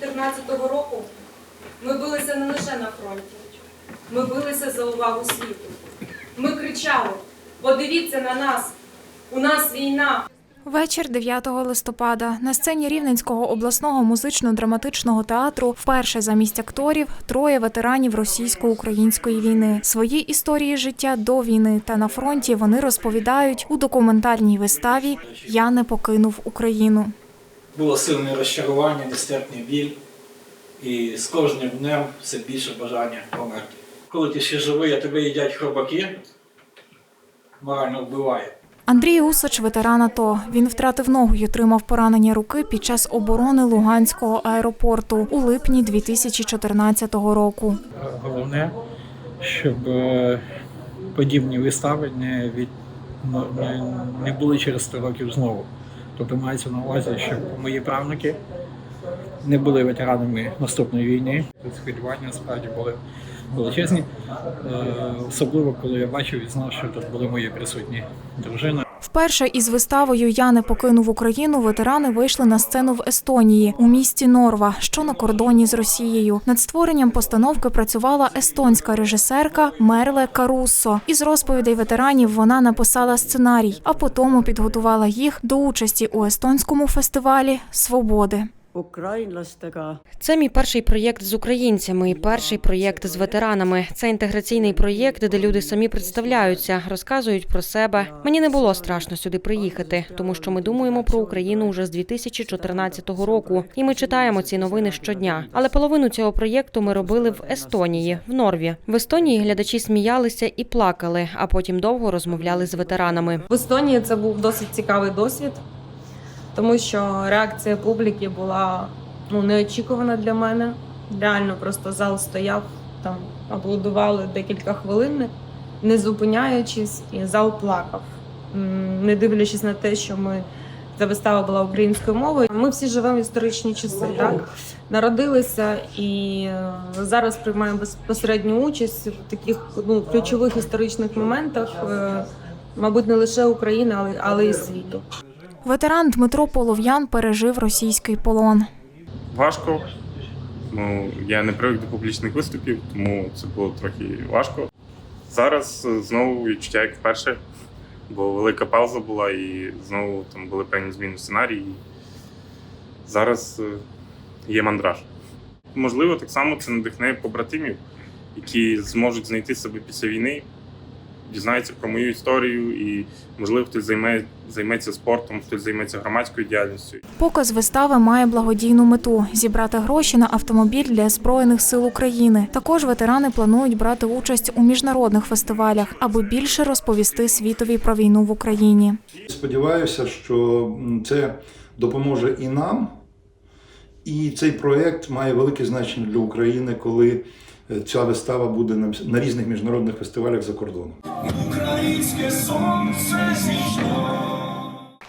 2014 року ми билися не лише на фронті, ми билися за увагу світу. Ми кричали: подивіться на нас! У нас війна! Вечір 9 листопада на сцені Рівненського обласного музично-драматичного театру вперше замість акторів троє ветеранів російсько-української війни. Свої історії життя до війни та на фронті вони розповідають у документальній виставі Я не покинув Україну. Було сильне розчарування, нестерпний біль, і з кожним днем все більше бажання померти. Коли ти ще живий, а тебе їдять хробаки, морально вбиває. Андрій Усач, ветеран АТО. Він втратив ногу й отримав поранення руки під час оборони Луганського аеропорту у липні 2014 року. Головне, щоб е, подібні вистави не, від, не, не були через 100 років знову. Тобто мається на увазі, щоб мої правнуки не були ветеранами наступної війни. Сподівання справді були величезні. Е, Особливо, коли я бачив і знав, що тут були мої присутні дружина. Вперше із виставою Я не покинув Україну ветерани вийшли на сцену в Естонії у місті Норва, що на кордоні з Росією. Над створенням постановки працювала естонська режисерка Мерле Каруссо. Із розповідей ветеранів вона написала сценарій, а потім підготувала їх до участі у естонському фестивалі Свободи. Українластega Це мій перший проєкт з українцями і перший проєкт з ветеранами. Це інтеграційний проєкт, де люди самі представляються, розказують про себе. Мені не було страшно сюди приїхати, тому що ми думаємо про Україну вже з 2014 року, і ми читаємо ці новини щодня. Але половину цього проєкту ми робили в Естонії, в Норві. В Естонії глядачі сміялися і плакали, а потім довго розмовляли з ветеранами. В Естонії це був досить цікавий досвід, тому що реакція публіки була ну, неочікувана для мене. Реально просто зал стояв, там аплодували декілька хвилин, не зупиняючись, і зал плакав. Не дивлячись на те, що ми ця вистава була українською мовою. Ми всі живемо в історичні часи, так? Народилися і е, зараз приймаємо безпосередню участь в таких ну, ключових історичних моментах. е, мабуть, не лише України, але, але й світу. Ветеран Дмитро Полов'ян пережив російський полон. важко. Ну, я не привик до публічних виступів, тому це було трохи важко. Зараз е, знову відчуття як вперше, бо велика пауза була і знову там були певні зміни сценарії. Зараз е, є мандраж. Можливо, так само це надихне побратимів, які зможуть знайти себе після війни, дізнаються про мою історію, і, можливо, хтось займе, займеться спортом, хтось займеться громадською діяльністю. Показ вистави має благодійну мету зібрати гроші на автомобіль для збройних сил України. Також ветерани планують брати участь у міжнародних фестивалях, аби більше розповісти світові про війну в Україні. Сподіваюся, що це допоможе і нам, і цей проєкт має велике значення для України, коли ця вистава буде на, на різних міжнародних фестивалях за кордоном.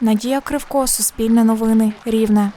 Надія Кривко, Суспільне новини, Рівне.